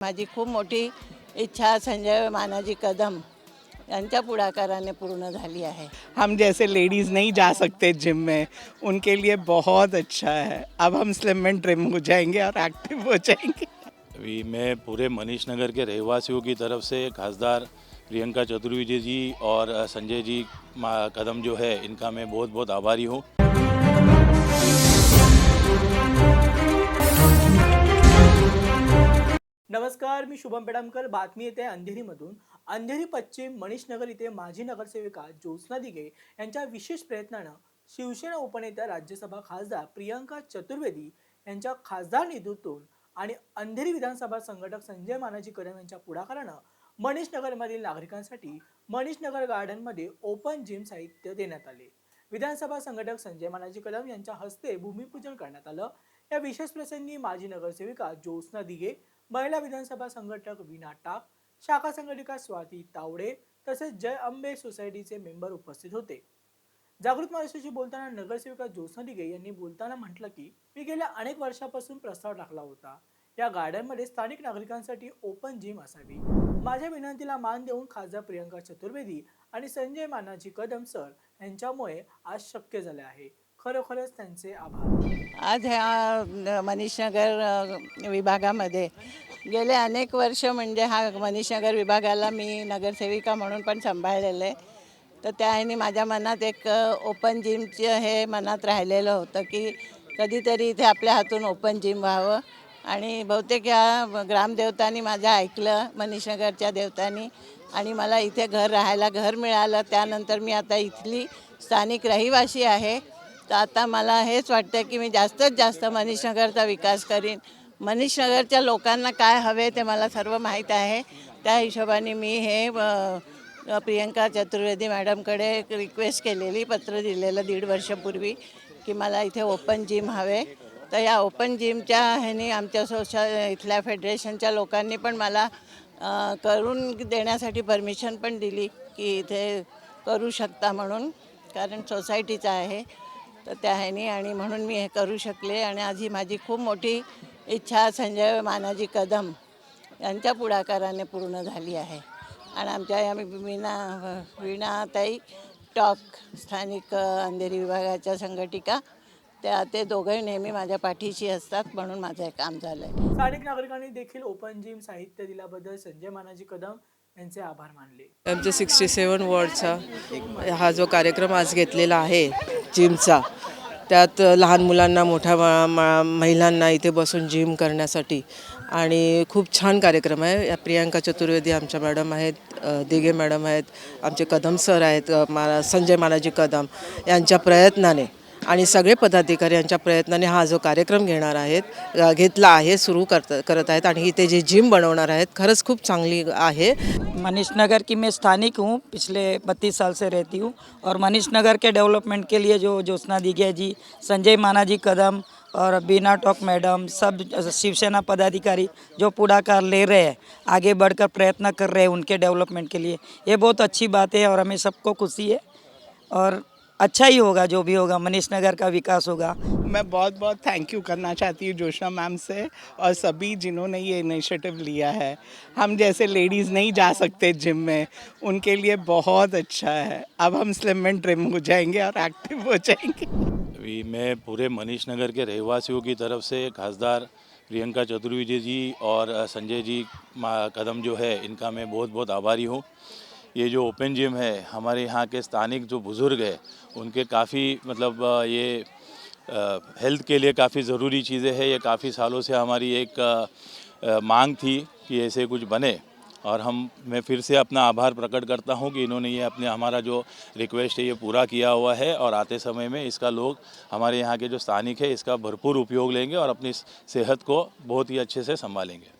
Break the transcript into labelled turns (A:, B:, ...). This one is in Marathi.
A: माझी खूप मोठी इच्छा संजय मानाजी कदम यांच्या पुढाकाराने पूर्ण झाली आहे.
B: हम जैसे लेडीज़ नहीं जा सकते जिम में उनके लिए बहुत अच्छा है। अब हम स्लिम एंड ट्रिम हो जाएँगे और एक्टिव हो जाएँगे।
C: अभी मैं पूरे मनीष नगर के रहवासियों की तरफ़ से खासदार प्रियंका चतुर्वेदी जी और संजय जी कदम जो है इनका मैं बहुत बहुत आभारी हूँ।
D: नमस्कार मी शुभम पेडामकर. बातमी येते अंधेरीमधून. अंधेरी पश्चिम मनीष नगर इथे माजी नगरसेविका ज्योत्स्ना दिघे यांच्या विशेष प्रयत्नानं शिवसेना उपनेत्या राज्यसभा खासदार प्रियंका चतुर्वेदी यांच्या खासदार निधीतून आणि अंधेरी विधानसभा संघटक संजय मानाजी कदम यांच्या पुढाकारानं मनीष नगरमधील नागरिकांसाठी मनीष नगर गार्डनमध्ये ओपन जिम साहित्य देण्यात आले. विधानसभा संघटक संजय मानाजी कदम यांच्या हस्ते भूमिपूजन करण्यात आलं. या विशेष प्रसंगी माजी नगरसेविका ज्योत्स्ना दिघे महिला विधानसभा संघटक विना टाक शाखा संघटिका स्वाती तावडे तसेच जय अंबे सोसायटीचे मेंबर उपस्थित होते. जागृत महाराष्ट्राशी बोलताना नगरसेविका ज्योत्स्ना दिघे यांनी बोलताना म्हटलं की मी गेल्या अनेक वर्षापासून प्रस्ताव टाकला होता. या गार्डनमध्ये स्थानिक नागरिकांसाठी ओपन जिम असावी. माझ्या विनंतीला मान देऊन खासदार प्रियंका चतुर्वेदी आणि संजय मानाजी कदम सर यांच्यामुळे आज शक्य झाले आहे. खरोखरच त्यांचे आभार.
A: आज ह्या मनीषनगर विभागामध्ये गेले अनेक वर्ष म्हणजे हा मनीषनगर विभागाला मी नगरसेविका म्हणून पण सांभाळलेलं आहे. तर त्या ह्यानी माझ्या मनात एक ओपन जिमचं हे मनात राहिलेलं होतं की कधीतरी इथे आपल्या हातून ओपन जिम व्हावं. आणि बहुतेक ह्या ग्रामदेवतांनी माझं ऐकलं मनीषनगरच्या देवतांनी. आणि मला इथे घर राहायला घर मिळालं. त्यानंतर मी आता इथली स्थानिक रहिवासी आहे. तर आता मला हेच वाटतं की मी जास्तीत जास्त मनीषनगरचा विकास करीन. मनीषनगरच्या लोकांना काय हवे ते मला सर्व माहीत आहे. त्या हिशोबाने मी हे प्रियंका चतुर्वेदी मॅडमकडे रिक्वेस्ट केलेली पत्र दिलेलं दीड वर्षापूर्वी की मला इथे ओपन जिम हवे. तर या ओपन जिमच्या ह्यानी आमच्या सोशल इथल्या फेडरेशनच्या लोकांनी पण मला करून देण्यासाठी परमिशन पण दिली की इथे करू शकता म्हणून. कारण सोसायटीचं आहे. तर त्या ह्यानी आणि म्हणून मी हे करू शकले आणि आज ही माझी खूप मोठी इच्छा संजय मानाजी कदम यांच्या पुढाकाराने पूर्ण झाली आहे. आणि आमच्या या वीणा वीणाताई टॉक स्थानिक अंधेरी विभागाच्या संघटिका त्या ते दोघंही नेहमी माझ्या पाठीशी असतात म्हणून माझं हे काम झालं आहे
D: स्थानिक नागरिकांनी देखील ओपन जिम साहित्य दिल्याबद्दल संजय मानाजी कदम यांचे आभार मानले.
E: आमच्या सिक्स्टी सेवन वॉर्डचा हा जो कार्यक्रम आज घेतलेला आहे जिमचा त्यात लहान मुलांना मोठ्या मा- मा- महिलांना इथे बसून जिम करण्यासाठी. आणि खूप छान कार्यक्रम आहे. या प्रियांका चतुर्वेदी आमच्या मॅडम आहेत दिघे मॅडम आहेत आमचे कदम सर आहेत मा संजय मानाजी कदम यांच्या प्रयत्नाने आणि सगळे पदाधिकारी यांच्या प्रयत्नाने हा जो कार्यक्रम घेणार आहेत घेतला आहे सुरू करत करत आहेत आणि इथे जे जिम बनवणार आहेत खरंच खूप चांगली आहे.
F: मनीष नगर की मैं स्थानिक हूँ, पिछले बत्तीस साल से रहती हूँ और मनीष नगर के डेवलपमेंट के लिए जो ज्योत्ना दिघे जी, संजय माना जी कदम और बीना टॉक मैडम, सब शिवसेना पदाधिकारी जो पुढाकार ले रहे हैं, आगे बढ़कर प्रयत्न कर रहे हैं उनके डेवलपमेंट के लिए। ये बहुत अच्छी बात है और हमें सबको खुशी है और अच्छा ही होगा, जो भी होगा मनीष नगर का विकास होगा।
B: मैं बहुत बहुत थैंक यू करना चाहती हूँ जोशना मैम से और सभी जिन्होंने ये इनिशिएटिव लिया है। हम जैसे लेडीज़ नहीं जा सकते जिम में। उनके लिए बहुत अच्छा है। अब हम स्लिम एंड ट्रिम हो जाएँगे और एक्टिव हो जाएँगे।
C: अभी मैं पूरे मनीष नगर के रहवासियों की तरफ़ से खासदार प्रियंका चतुर्वेदी जी और संजय जी कदम जो है, इनका मैं बहुत बहुत आभारी हूँ। ये जो ओपन जिम है, हमारे यहाँ के स्थानिक जो बुज़ुर्ग है, उनके काफ़ी मतलब ये हेल्थ के लिए काफ़ी ज़रूरी चीज़ें हैं। ये काफ़ी सालों से हमारी एक आ, मांग थी कि ऐसे कुछ बने और हम मैं फिर से अपना आभार प्रकट करता हूँ कि इन्होंने ये अपने हमारा जो रिक्वेस्ट है ये पूरा किया हुआ है और आते समय में इसका लोग हमारे यहाँ के जो स्थानिक है इसका भरपूर उपयोग लेंगे और अपनी सेहत को बहुत ही अच्छे से संभालेंगे।